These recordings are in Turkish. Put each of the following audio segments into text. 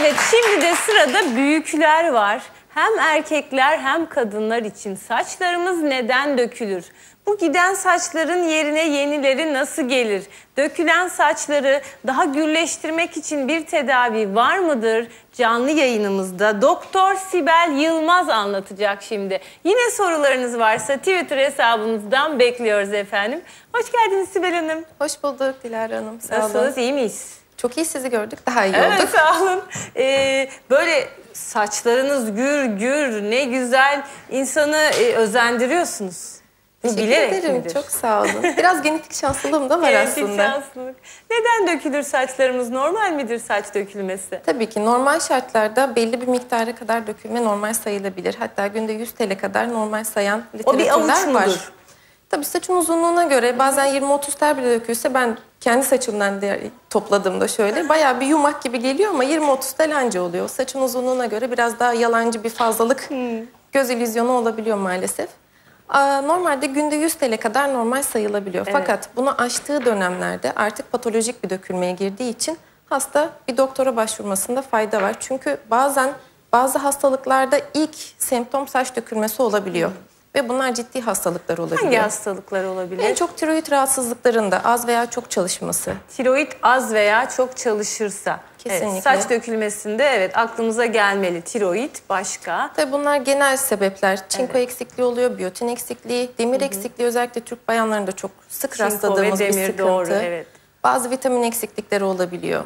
Evet şimdi de sırada büyükler var. Hem erkekler hem kadınlar için saçlarımız neden dökülür? Bu giden saçların yerine yenileri nasıl gelir? Dökülen saçları daha gürleştirmek için bir tedavi var mıdır? Canlı yayınımızda Doktor Sibel Yılmaz anlatacak şimdi. Yine sorularınız varsa Twitter hesabımızdan bekliyoruz efendim. Hoş geldiniz Sibel Hanım. Hoş bulduk Dilara Hanım. Sağ olun. Nasılsınız? iyi miyiz? Çok iyi sizi gördük. Daha iyi Evet olduk. sağ olun. Ee, böyle saçlarınız gür gür ne güzel insanı e, özendiriyorsunuz. Bu Teşekkür bilerek ederim. midir? Çok sağ olun. Biraz genetik şanslılığım da var Genetik aslında. şanslılık. Neden dökülür saçlarımız? Normal midir saç dökülmesi? Tabii ki normal şartlarda belli bir miktara kadar dökülme normal sayılabilir. Hatta günde 100 TL kadar normal sayan O bir literatürler avuç var. Tabii saçın uzunluğuna göre bazen 20-30 tel bile dökülse ben kendi saçımdan de topladığımda şöyle bayağı bir yumak gibi geliyor ama 20-30 tel anca oluyor. Saçın uzunluğuna göre biraz daha yalancı bir fazlalık göz illüzyonu olabiliyor maalesef. Aa, Normalde günde 100 TL kadar normal sayılabiliyor. Fakat bunu aştığı dönemlerde artık patolojik bir dökülmeye girdiği için hasta bir doktora başvurmasında fayda var. Çünkü bazen bazı hastalıklarda ilk semptom saç dökülmesi olabiliyor. Ve bunlar ciddi hastalıklar olabiliyor. Hangi hastalıklar olabilir? En çok tiroid rahatsızlıklarında az veya çok çalışması. Tiroid az veya çok çalışırsa. Evet, Kesinlikle. saç dökülmesinde evet aklımıza gelmeli. Tiroid başka. Tabii bunlar genel sebepler. Çinko eksikliği oluyor, biyotin eksikliği, demir eksikliği özellikle Türk bayanlarında çok sık Çinko ve rastladığımız bir demir, sıkıntı. doğru, evet. Bazı vitamin eksiklikleri olabiliyor.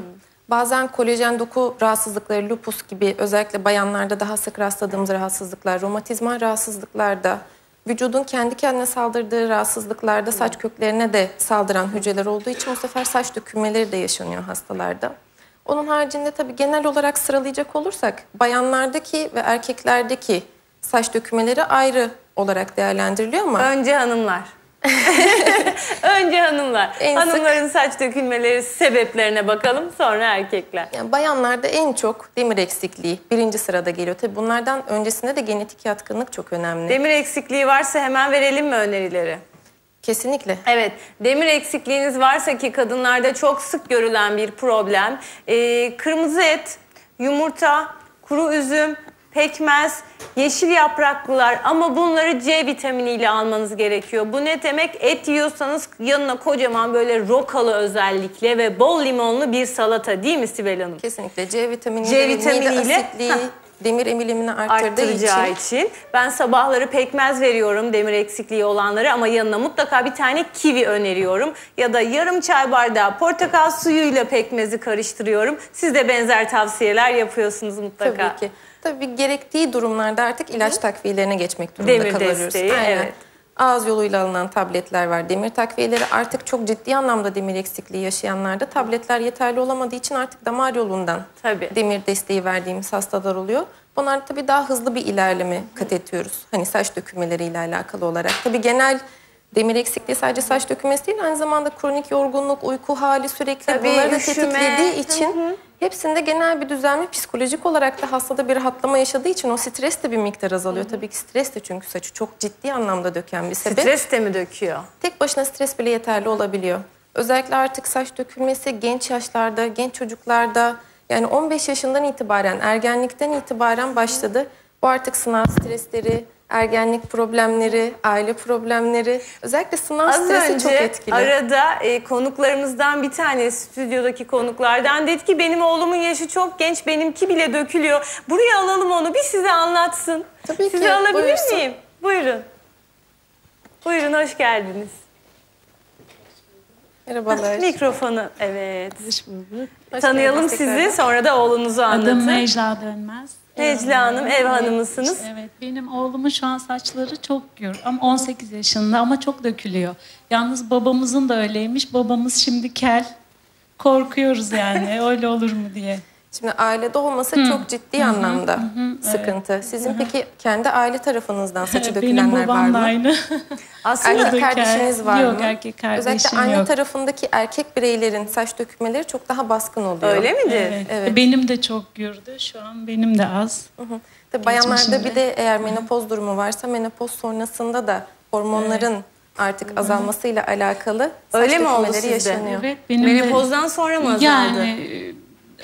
Bazen kolajen doku rahatsızlıkları, lupus gibi özellikle bayanlarda daha sık rastladığımız rahatsızlıklar, romatizmal rahatsızlıklarda, vücudun kendi kendine saldırdığı rahatsızlıklarda saç köklerine de saldıran hücreler olduğu için bu sefer saç dökülmeleri de yaşanıyor hastalarda. Onun haricinde tabii genel olarak sıralayacak olursak bayanlardaki ve erkeklerdeki saç dökülmeleri ayrı olarak değerlendiriliyor ama Önce hanımlar. Önce hanımlar. En sık- Hanımların saç dökülmeleri sebeplerine bakalım sonra erkekler. yani bayanlarda en çok demir eksikliği birinci sırada geliyor. Tabii bunlardan öncesinde de genetik yatkınlık çok önemli. Demir eksikliği varsa hemen verelim mi önerileri? Kesinlikle. Evet, demir eksikliğiniz varsa ki kadınlarda çok sık görülen bir problem. Ee, kırmızı et, yumurta, kuru üzüm, pekmez, yeşil yapraklılar ama bunları C vitaminiyle almanız gerekiyor. Bu ne demek? Et yiyorsanız yanına kocaman böyle rokalı özellikle ve bol limonlu bir salata değil mi Sibel Hanım? Kesinlikle C vitamini, C de mide vitaminiyle- asitliği, Heh. Demir emilimini arttırdığı için için. Ben sabahları pekmez veriyorum demir eksikliği olanlara ama yanına mutlaka bir tane kivi öneriyorum. Ya da yarım çay bardağı portakal suyuyla pekmezi karıştırıyorum. Siz de benzer tavsiyeler yapıyorsunuz mutlaka. tabii ki. Tabii gerektiği durumlarda artık ilaç takviyelerine geçmek durumunda Demir kalıyoruz. desteği, evet. Ağız yoluyla alınan tabletler var. Demir takviyeleri artık çok ciddi anlamda demir eksikliği yaşayanlarda tabletler yeterli olamadığı için artık damar yolundan Tabii. demir desteği verdiğimiz hastalar oluyor. Bunlar tabii daha hızlı bir ilerleme kat ediyoruz. Hani saç dökülmeleriyle alakalı olarak. Tabii genel demir eksikliği sadece saç dökülmesi değil aynı zamanda kronik yorgunluk, uyku hali sürekli Tabii, bunları da üşüme. tetiklediği için hepsinde genel bir düzelme psikolojik olarak da hastada bir rahatlama yaşadığı için o stres de bir miktar azalıyor. Tabii ki stres de çünkü saçı çok ciddi anlamda döken bir sebep. Stres de mi döküyor? Tek başına stres bile yeterli olabiliyor. Özellikle artık saç dökülmesi genç yaşlarda, genç çocuklarda yani 15 yaşından itibaren, ergenlikten itibaren başladı. Bu artık sınav stresleri, ergenlik problemleri, aile problemleri, özellikle sınav Az stresi önce çok etkili. arada e, konuklarımızdan bir tanesi stüdyodaki konuklardan dedi ki benim oğlumun yaşı çok genç benimki bile dökülüyor. Buraya alalım onu bir size anlatsın. Tabii Sizi ki, alabilir buyursun. miyim? Buyurun. Buyurun hoş geldiniz. Merhabalar. Mikrofonu evet. Hoş bulduk. Hoş Tanıyalım sizi sonra da oğlunuzu Adım anlatın. Necla Dönmez. Necla Hanım ev hanımısınız. Evet benim oğlumun şu an saçları çok gür ama 18 yaşında ama çok dökülüyor. Yalnız babamızın da öyleymiş. Babamız şimdi kel. Korkuyoruz yani öyle olur mu diye. Şimdi ailede olması çok ciddi anlamda sıkıntı. Sizin peki kendi aile tarafınızdan saçı Benim dökülenler var mı? aynı. Aslında Erkek kardeşiniz var Yok, mı? erkek kardeşim Özellikle anne yok. tarafındaki erkek bireylerin saç dökülmeleri çok daha baskın oluyor. öyle midir? Evet. Evet. Benim de çok gürdü. Şu an benim de az. Tabii bayanlarda Geçmişinde. bir de eğer menopoz durumu varsa menopoz sonrasında da hormonların artık azalmasıyla alakalı saç Öyle mi oldu sizde? yaşanıyor. Evet, benim de- Menopozdan sonra mı azaldı? Yani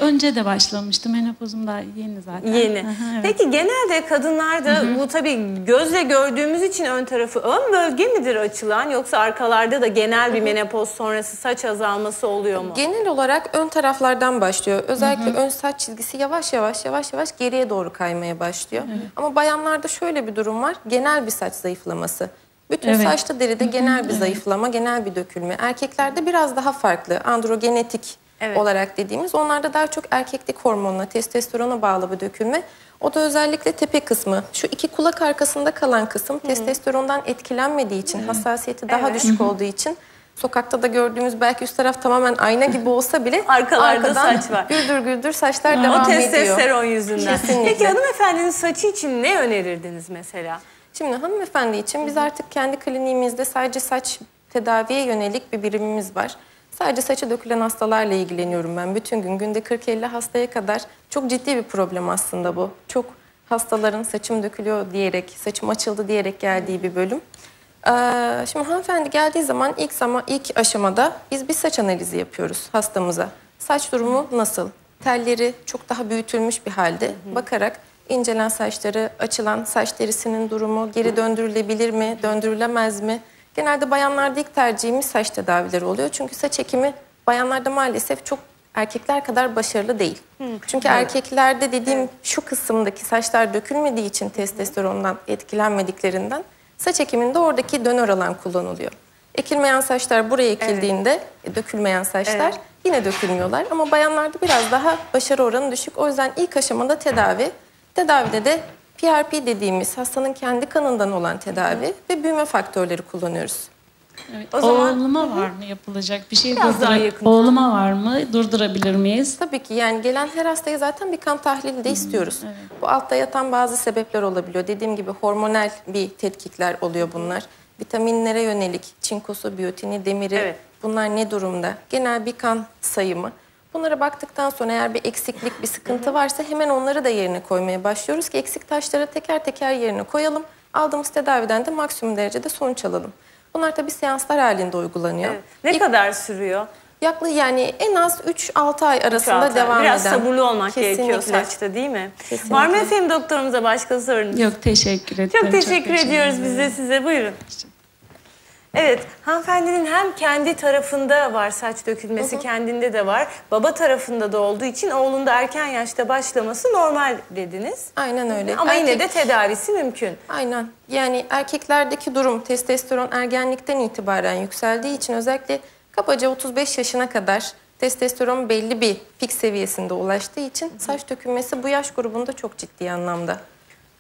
önce de başlamıştım. Menopozum daha yeni zaten. Yeni. Aha, evet. Peki genelde kadınlarda bu tabii gözle gördüğümüz için ön tarafı ön bölge midir açılan yoksa arkalarda da genel bir menopoz sonrası saç azalması oluyor mu? Genel olarak ön taraflardan başlıyor. Özellikle ön saç çizgisi yavaş yavaş yavaş yavaş geriye doğru kaymaya başlıyor. Ama bayanlarda şöyle bir durum var. Genel bir saç zayıflaması. Bütün Evet. saçta deride genel bir zayıflama, genel bir dökülme. Erkeklerde biraz daha farklı. Androgenetik Evet. olarak dediğimiz. Onlarda daha çok erkeklik hormonuna, testosterona bağlı bir dökülme. O da özellikle tepe kısmı. Şu iki kulak arkasında kalan kısım testosterondan etkilenmediği için, hassasiyeti daha Evet. düşük olduğu için sokakta da gördüğümüz belki üst taraf tamamen ayna gibi olsa bile Arkalarda arkadan saç var. güldür güldür saçlar O devam ediyor. testosteron yüzünden. Kesinlikle. Peki hanımefendinin saçı için ne önerirdiniz mesela? Şimdi hanımefendi için biz artık kendi kliniğimizde sadece saç tedaviye yönelik bir birimimiz var. Sadece saçı dökülen hastalarla ilgileniyorum ben. Bütün gün günde 40-50 hastaya kadar çok ciddi bir problem aslında bu. Çok hastaların saçım dökülüyor diyerek, saçım açıldı diyerek geldiği bir bölüm. Ee, şimdi hanımefendi geldiği zaman ilk zaman ilk aşamada biz bir saç analizi yapıyoruz hastamıza. Saç durumu nasıl? Telleri çok daha büyütülmüş bir halde bakarak incelen saçları, açılan saç derisinin durumu, geri döndürülebilir mi, döndürülemez mi? Genelde bayanlarda ilk tercihimiz saç tedavileri oluyor. Çünkü saç ekimi bayanlarda maalesef çok erkekler kadar başarılı değil. Çünkü erkeklerde dediğim şu kısımdaki saçlar dökülmediği için testosterondan etkilenmediklerinden saç ekiminde oradaki dönör alan kullanılıyor. Ekilmeyen saçlar buraya ekildiğinde e, dökülmeyen saçlar Evet. yine dökülmüyorlar. Ama bayanlarda biraz daha başarı oranı düşük. O yüzden ilk aşamada tedavi. Tedavide de PRP dediğimiz hastanın kendi kanından olan tedavi ve büyüme faktörleri kullanıyoruz. Evet. O zaman- Oğluma var mı yapılacak bir şey? Biraz daha durdura- yakın. Oğluma var mı? Durdurabilir miyiz? Tabii ki yani gelen her hastaya zaten bir kan tahlili de istiyoruz. Bu altta yatan bazı sebepler olabiliyor. Dediğim gibi hormonal bir tetkikler oluyor bunlar. Vitaminlere yönelik çinkosu, biyotini, demiri Evet. bunlar ne durumda? Genel bir kan sayımı. Bunlara baktıktan sonra eğer bir eksiklik, bir sıkıntı varsa hemen onları da yerine koymaya başlıyoruz ki eksik taşları teker teker yerine koyalım. Aldığımız tedaviden de maksimum derecede sonuç alalım. Bunlar tabii seanslar halinde uygulanıyor. Evet. Ne İlk- kadar sürüyor? Yaklaşık yani en az 3-6 ay arasında Çağatay? devam Biraz eden. sabırlı olmak gerekiyor Kesinlikle. saçta değil mi? Kesinlikle. Var mı efendim doktorumuza başka sorunuz? Yok teşekkür ederim. Çok teşekkür ediyoruz biz de size. Buyurun. Evet, hanımefendinin hem kendi tarafında var saç dökülmesi, kendinde de var. Baba tarafında da olduğu için oğlunda erken yaşta başlaması normal dediniz. Aynen öyle. Ama yine Erkek- de tedavisi mümkün. Aynen. Yani erkeklerdeki durum testosteron ergenlikten itibaren yükseldiği için özellikle kabaca 35 yaşına kadar testosteron belli bir pik seviyesinde ulaştığı için saç dökülmesi bu yaş grubunda çok ciddi anlamda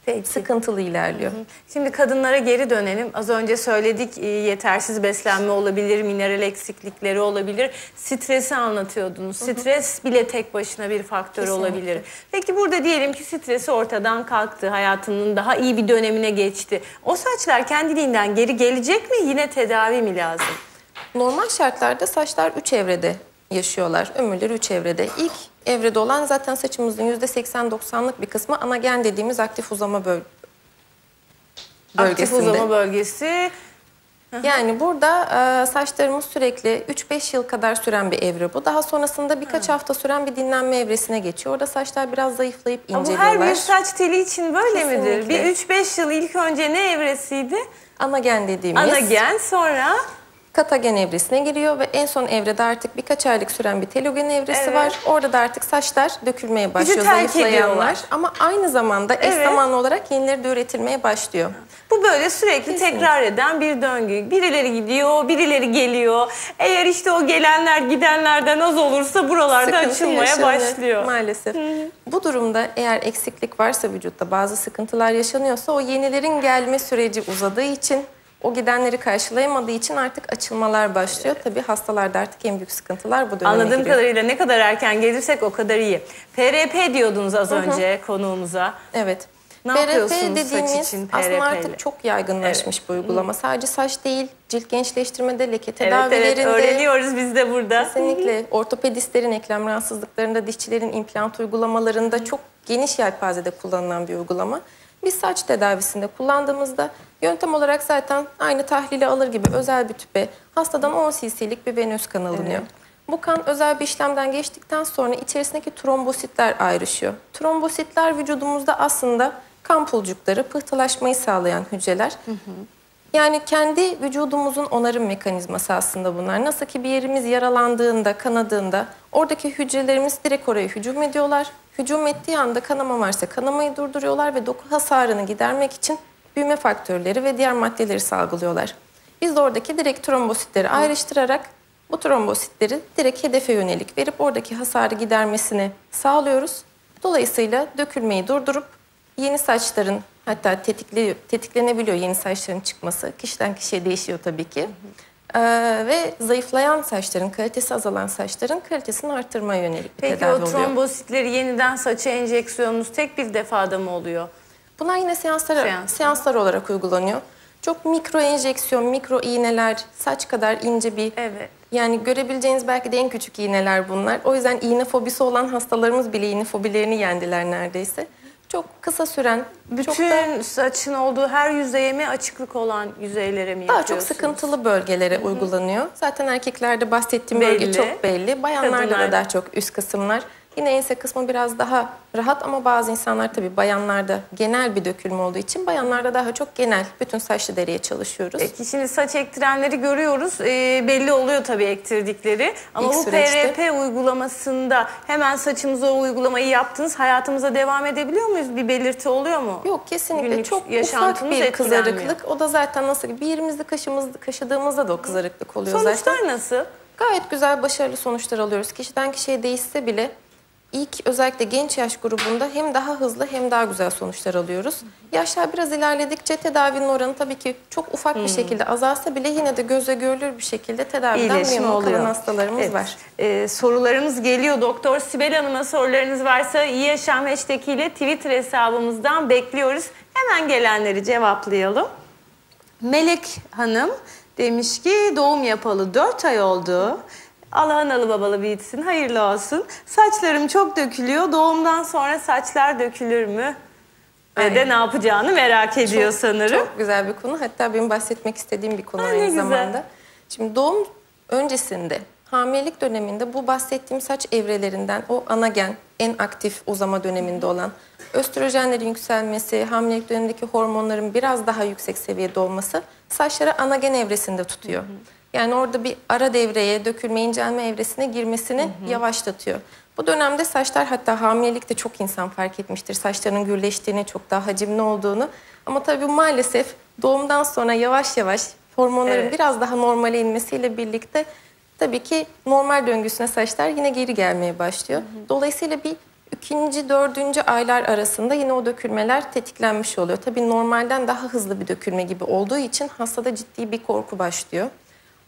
Peki. sıkıntılı ilerliyor. Şimdi kadınlara geri dönelim. Az önce söyledik e, yetersiz beslenme olabilir, mineral eksiklikleri olabilir. Stresi anlatıyordunuz. Stres bile tek başına bir faktör Kesinlikle. olabilir. Peki burada diyelim ki stresi ortadan kalktı, hayatının daha iyi bir dönemine geçti. O saçlar kendiliğinden geri gelecek mi? Yine tedavi mi lazım? Normal şartlarda saçlar 3 evrede yaşıyorlar. Ömürleri 3 evrede. İlk evrede olan zaten saçımızın %80-90'lık bir kısmı anagen dediğimiz aktif uzama böl Aktif bölgesinde. uzama bölgesi. Yani burada e, saçlarımız sürekli 3-5 yıl kadar süren bir evre bu. Daha sonrasında birkaç hafta süren bir dinlenme evresine geçiyor. Orada saçlar biraz zayıflayıp Ama bu inceliyorlar. her bir saç teli için böyle midir? Bir Kesinlikle. 3-5 yıl ilk önce ne evresiydi? Anagen dediğimiz Anagen sonra katagen evresine giriyor ve en son evrede artık birkaç aylık süren bir telogen evresi Evet. var. Orada da artık saçlar dökülmeye başlıyor, terk zayıflayanlar. Ama aynı zamanda eş Evet. zamanlı olarak yenileri de üretilmeye başlıyor. Bu böyle sürekli Kesinlikle. tekrar eden bir döngü. Birileri gidiyor, birileri geliyor. Eğer işte o gelenler gidenlerden az olursa buralarda Sıkıntı açılmaya yaşanıyor başlıyor. Maalesef. Bu durumda eğer eksiklik varsa vücutta bazı sıkıntılar yaşanıyorsa o yenilerin gelme süreci uzadığı için o gidenleri karşılayamadığı için artık açılmalar başlıyor. Tabii hastalarda artık en büyük sıkıntılar bu döneme Anladığım giriyor. kadarıyla ne kadar erken gelirsek o kadar iyi. PRP diyordunuz az önce konuğumuza. Evet. Ne PRP dediğimiz için aslında PRP artık çok yaygınlaşmış bir uygulama. Sadece saç değil, cilt gençleştirmede, leke Evet tedavilerinde. evet öğreniyoruz biz de burada. Kesinlikle. Ortopedistlerin eklem rahatsızlıklarında, dişçilerin implant uygulamalarında çok geniş yelpazede kullanılan bir uygulama. Biz saç tedavisinde kullandığımızda yöntem olarak zaten aynı tahlili alır gibi özel bir tüpe hastadan 10 cc'lik bir venöz kan alınıyor. Bu kan özel bir işlemden geçtikten sonra içerisindeki trombositler ayrışıyor. Trombositler vücudumuzda aslında kan pulcukları, pıhtılaşmayı sağlayan hücreler. Yani kendi vücudumuzun onarım mekanizması aslında bunlar. Nasıl ki bir yerimiz yaralandığında, kanadığında oradaki hücrelerimiz direkt oraya hücum ediyorlar. Hücum ettiği anda kanama varsa kanamayı durduruyorlar ve doku hasarını gidermek için büyüme faktörleri ve diğer maddeleri salgılıyorlar. Biz de oradaki direkt trombositleri ayrıştırarak bu trombositleri direkt hedefe yönelik verip oradaki hasarı gidermesini sağlıyoruz. Dolayısıyla dökülmeyi durdurup yeni saçların hatta tetikli, tetiklenebiliyor yeni saçların çıkması. Kişiden kişiye değişiyor tabii ki. Ee, ve zayıflayan saçların, kalitesi azalan saçların kalitesini arttırmaya yönelik bir Peki tedavi o oluyor. trombositleri yeniden saça enjeksiyonunuz tek bir defada mı oluyor? Bunlar yine seanslar, Seans. seanslar olarak uygulanıyor. Çok mikro enjeksiyon, mikro iğneler, saç kadar ince bir Evet. yani görebileceğiniz belki de en küçük iğneler bunlar. O yüzden iğne fobisi olan hastalarımız bile iğne fobilerini yendiler neredeyse. Çok kısa süren, çok da Bütün saçın olduğu her yüzeye mi açıklık olan yüzeylere mi daha çok yapıyorsunuz? sıkıntılı bölgelere uygulanıyor. Zaten erkeklerde bahsettiğim bölge Belli. çok belli. Bayanlarda da daha çok üst kısımlar. Yine ense kısmı biraz daha rahat ama bazı insanlar tabii bayanlarda genel bir dökülme olduğu için bayanlarda daha çok genel bütün saçlı deriye çalışıyoruz. Peki şimdi saç ektirenleri görüyoruz. Ee, belli oluyor tabii ektirdikleri. Ama İlk bu süreçte. PRP uygulamasında hemen saçımıza o uygulamayı yaptınız. Hayatımıza devam edebiliyor muyuz? Bir belirti oluyor mu? Yok kesinlikle Günlük çok ufak bir kızarıklık. O da zaten nasıl bir yerimizde kaşımızda kaşıdığımızda da o kızarıklık oluyor Sonuçlar zaten. nasıl? Gayet güzel başarılı sonuçlar alıyoruz. Kişiden kişiye değişse bile ilk özellikle genç yaş grubunda hem daha hızlı hem daha güzel sonuçlar alıyoruz. Yaşlar biraz ilerledikçe tedavinin oranı tabii ki çok ufak Hmm. bir şekilde azalsa bile yine de gözle görülür bir şekilde tedaviden İyileşme memnun kalan oluyor. hastalarımız Evet. var. Ee, sorularımız geliyor. Doktor Sibel Hanım'a sorularınız varsa iyi yaşam hashtag ile Twitter hesabımızdan bekliyoruz. Hemen gelenleri cevaplayalım. Melek Hanım demiş ki doğum yapalı 4 ay oldu. Allah analı babalı büyütsün, hayırlı olsun. Saçlarım çok dökülüyor. Doğumdan sonra saçlar dökülür mü? Ve de ne yapacağını merak ediyor sanırım. Çok güzel bir konu. Hatta benim bahsetmek istediğim bir konu Ha, aynı güzel. zamanda. Şimdi doğum öncesinde, hamilelik döneminde bu bahsettiğim saç evrelerinden o anagen, en aktif uzama döneminde olan östrojenlerin yükselmesi, hamilelik dönemindeki hormonların biraz daha yüksek seviyede olması saçları anagen evresinde tutuyor. Yani orada bir ara devreye, dökülme, incelme evresine girmesini yavaşlatıyor. Bu dönemde saçlar hatta hamilelikte çok insan fark etmiştir. Saçlarının gürleştiğini, çok daha hacimli olduğunu. Ama tabii maalesef doğumdan sonra yavaş yavaş hormonların Evet. biraz daha normale inmesiyle birlikte tabii ki normal döngüsüne saçlar yine geri gelmeye başlıyor. Dolayısıyla bir ikinci, dördüncü aylar arasında yine o dökülmeler tetiklenmiş oluyor. Tabii normalden daha hızlı bir dökülme gibi olduğu için hastada ciddi bir korku başlıyor.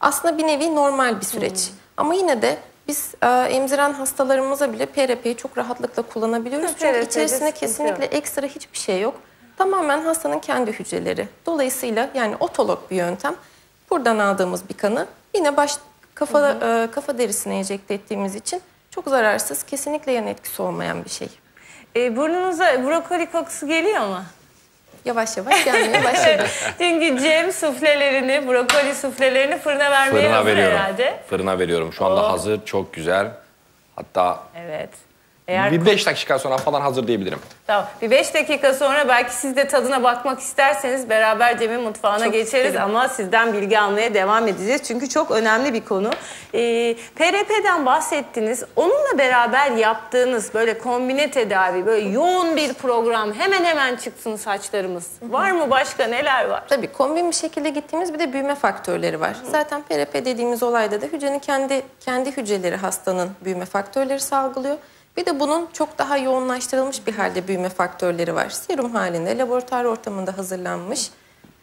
Aslında bir nevi normal bir süreç. Ama yine de biz e, emziren hastalarımıza bile PRP'yi çok rahatlıkla kullanabiliyoruz. Çünkü PRP'de içerisinde kesinlikle yok. ekstra hiçbir şey yok. Tamamen hastanın kendi hücreleri. Dolayısıyla yani otolog bir yöntem. Buradan aldığımız bir kanı yine baş kafa e, kafa derisine enjekte ettiğimiz için çok zararsız, kesinlikle yan etkisi olmayan bir şey. Ee, burnunuza brokoli kokusu geliyor mu? Yavaş yavaş gelmeye başladı. Çünkü Cem suflelerini, brokoli suflelerini fırına vermeye Fırına hazır veriyorum. herhalde. Fırına veriyorum. Şu anda Oh. hazır, çok güzel. Hatta Evet. Eğer bir 5 dakika sonra falan hazır diyebilirim. Tamam. Bir beş dakika sonra belki siz de tadına bakmak isterseniz beraber Cem'in mutfağına Çok geçeriz isterim. ama sizden bilgi almaya devam edeceğiz. Çünkü çok önemli bir konu. Ee, PRP'den bahsettiniz. Onunla beraber yaptığınız böyle kombine tedavi, böyle yoğun bir program hemen hemen çıksın saçlarımız. Var mı başka neler var? Tabii kombin bir şekilde gittiğimiz bir de büyüme faktörleri var. Zaten PRP dediğimiz olayda da hücrenin kendi kendi hücreleri hastanın büyüme faktörleri salgılıyor. Bir de bunun çok daha yoğunlaştırılmış bir halde büyüme faktörleri var. Serum halinde laboratuvar ortamında hazırlanmış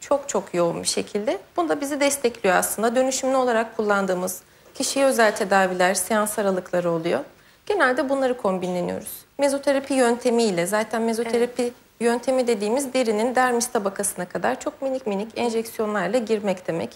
çok çok yoğun bir şekilde. Bu da bizi destekliyor aslında. Dönüşümlü olarak kullandığımız kişiye özel tedaviler, seans aralıkları oluyor. Genelde bunları kombinleniyoruz. Mezoterapi yöntemiyle zaten mezoterapi yöntemi dediğimiz derinin dermis tabakasına kadar çok minik minik enjeksiyonlarla girmek demek.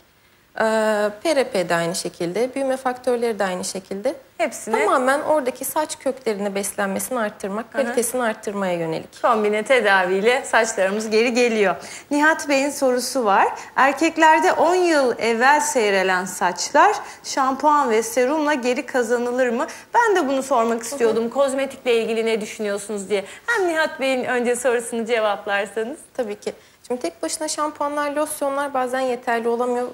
Ee, PRP de aynı şekilde, büyüme faktörleri de aynı şekilde. Hepsine- Tamamen oradaki saç köklerini beslenmesini arttırmak, kalitesini arttırmaya yönelik. Kombine tedaviyle saçlarımız geri geliyor. Nihat Bey'in sorusu var. Erkeklerde 10 yıl evvel seyrelen saçlar şampuan ve serumla geri kazanılır mı? Ben de bunu sormak istiyordum. Kozmetikle ilgili ne düşünüyorsunuz diye. Hem Nihat Bey'in önce sorusunu cevaplarsanız. Tabii ki. Şimdi tek başına şampuanlar, losyonlar bazen yeterli olamıyor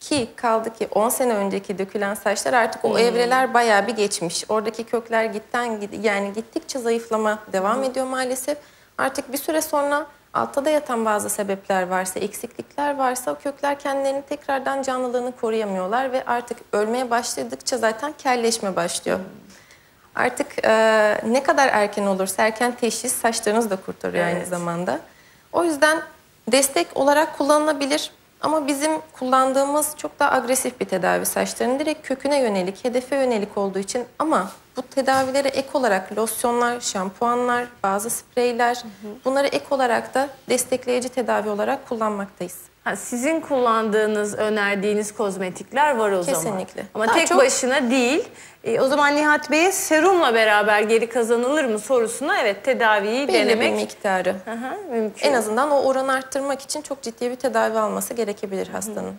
ki kaldı ki 10 sene önceki dökülen saçlar artık o evreler bayağı bir geçmiş. Oradaki kökler gitten yani gittikçe zayıflama devam ediyor maalesef. Artık bir süre sonra altta da yatan bazı sebepler varsa, eksiklikler varsa o kökler kendilerini tekrardan canlılığını koruyamıyorlar ve artık ölmeye başladıkça zaten kelleşme başlıyor. Artık e, ne kadar erken olursa erken teşhis saçlarınızı da kurtarıyor aynı Evet. zamanda. O yüzden destek olarak kullanılabilir ama bizim kullandığımız çok daha agresif bir tedavi saçların direkt köküne yönelik, hedefe yönelik olduğu için ama bu tedavilere ek olarak losyonlar, şampuanlar, bazı spreyler bunları ek olarak da destekleyici tedavi olarak kullanmaktayız. Ha, sizin kullandığınız, önerdiğiniz kozmetikler var o zaman. Kesinlikle. Ama Daha tek çok- başına değil. E, o zaman Nihat Bey'e serumla beraber geri kazanılır mı sorusuna evet tedaviyi Belli denemek bir miktarı. Hı hı, mümkün. En azından o oranı arttırmak için çok ciddi bir tedavi alması gerekebilir hastanın.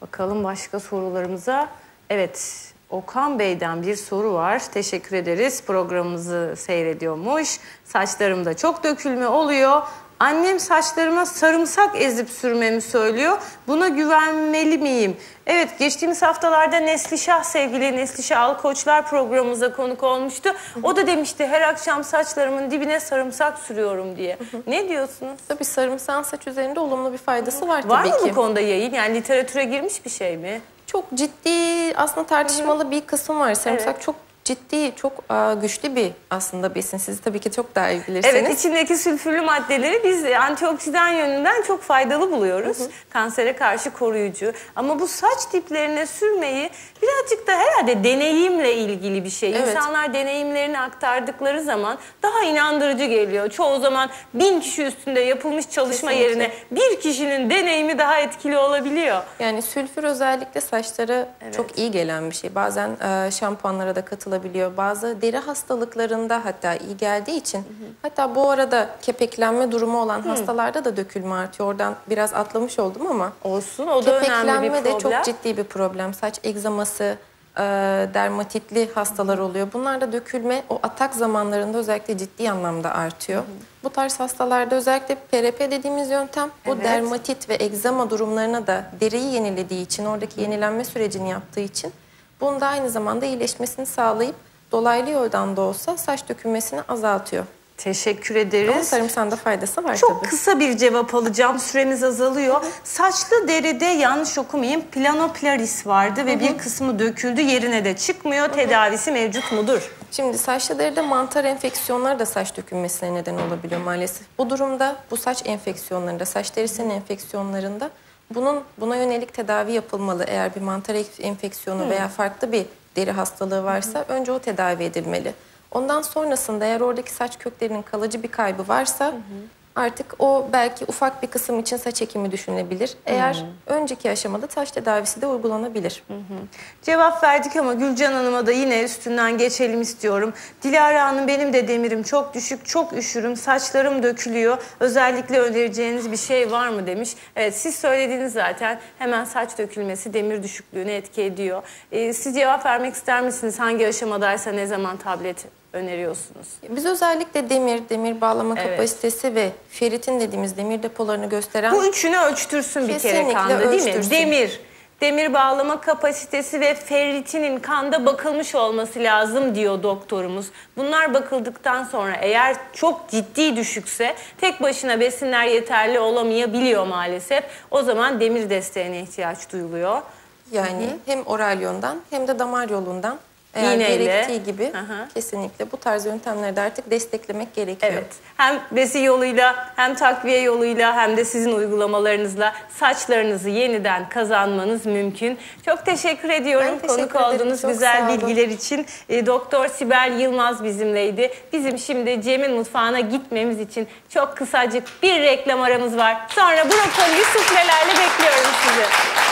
Bakalım başka sorularımıza. Evet, Okan Bey'den bir soru var. Teşekkür ederiz. Programımızı seyrediyormuş. Saçlarımda çok dökülme oluyor. Annem saçlarıma sarımsak ezip sürmemi söylüyor. Buna güvenmeli miyim? Evet, geçtiğimiz haftalarda Neslişah sevgili Neslişah Alkoçlar programımıza konuk olmuştu. O da demişti her akşam saçlarımın dibine sarımsak sürüyorum diye. Ne diyorsunuz? Tabii sarımsağın saç üzerinde olumlu bir faydası var, Var tabii mı ki. bu konuda yayın? Yani literatüre girmiş bir şey mi? Çok ciddi aslında tartışmalı bir kısım var. Sarımsak Evet. çok ciddi, çok aa, güçlü bir aslında besin. Siz tabii ki çok daha iyi bilirsiniz. Evet içindeki sülfürlü maddeleri biz antioksidan yönünden çok faydalı buluyoruz. Kansere karşı koruyucu. Ama bu saç diplerine sürmeyi birazcık da herhalde deneyimle ilgili bir şey. Evet. İnsanlar deneyimlerini aktardıkları zaman daha inandırıcı geliyor. Çoğu zaman bin kişi üstünde yapılmış çalışma Kesinlikle. yerine bir kişinin deneyimi daha etkili olabiliyor. Yani sülfür özellikle saçlara çok iyi gelen bir şey. Bazen e, şampuanlara da katılabiliyor. Bazı deri hastalıklarında hatta iyi geldiği için. Hatta bu arada kepeklenme durumu olan hastalarda da dökülme artıyor. Oradan biraz atlamış oldum ama. Olsun o da önemli bir Kepeklenme de problem. çok ciddi bir problem. Saç egzaması, e, dermatitli hastalar oluyor. Bunlar da dökülme o atak zamanlarında özellikle ciddi anlamda artıyor. Bu tarz hastalarda özellikle PRP dediğimiz yöntem bu Evet. dermatit ve egzama durumlarına da deriyi yenilediği için, oradaki yenilenme sürecini yaptığı için bunda aynı zamanda iyileşmesini sağlayıp dolaylı yoldan da olsa saç dökülmesini azaltıyor. Teşekkür Ama ederiz. sarımsağın da faydası var Çok tabii. kısa bir cevap alacağım. Süremiz azalıyor. Saçlı deride yanlış okumayayım. Planoplaris vardı ve bir kısmı döküldü. Yerine de çıkmıyor. Tedavisi mevcut mudur? Şimdi saçlı deride mantar enfeksiyonları da saç dökülmesine neden olabiliyor maalesef. Bu durumda bu saç enfeksiyonlarında, saç derisinin enfeksiyonlarında bunun buna yönelik tedavi yapılmalı. Eğer bir mantar enfeksiyonu veya farklı bir deri hastalığı varsa önce o tedavi edilmeli. Ondan sonrasında eğer oradaki saç köklerinin kalıcı bir kaybı varsa artık o belki ufak bir kısım için saç ekimi düşünülebilir. Eğer önceki aşamada saç tedavisi de uygulanabilir. Cevap verdik ama Gülcan Hanım'a da yine üstünden geçelim istiyorum. Dilara Hanım benim de demirim çok düşük, çok üşürüm, saçlarım dökülüyor. Özellikle önereceğiniz bir şey var mı demiş. Evet siz söylediniz zaten hemen saç dökülmesi demir düşüklüğüne etki ediyor. Ee, siz cevap vermek ister misiniz? Hangi aşamadaysa ne zaman tablet öneriyorsunuz? Biz özellikle demir, demir bağlama Evet. kapasitesi ve feritin dediğimiz demir depolarını gösteren Bu üçünü ölçtürsün bir kere kanda değil mi? ölçtürsün. Demir, demir bağlama kapasitesi ve ferritinin kanda bakılmış olması lazım diyor doktorumuz. Bunlar bakıldıktan sonra eğer çok ciddi düşükse tek başına besinler yeterli olamayabiliyor maalesef. O zaman demir desteğine ihtiyaç duyuluyor. yani hem oral yoldan hem de damar yolundan eğer İğneyle. gerektiği gibi hı. kesinlikle bu tarz yöntemleri de artık desteklemek gerekiyor. Evet. Hem besi yoluyla hem takviye yoluyla hem de sizin uygulamalarınızla saçlarınızı yeniden kazanmanız mümkün. Çok teşekkür ediyorum Ben teşekkür konuk ederim. olduğunuz Çok güzel bilgiler için. E, Doktor Sibel Yılmaz bizimleydi. Bizim şimdi Cem'in mutfağına gitmemiz için çok kısacık bir reklam aramız var. Sonra brokoli suflelerle bekliyorum sizi.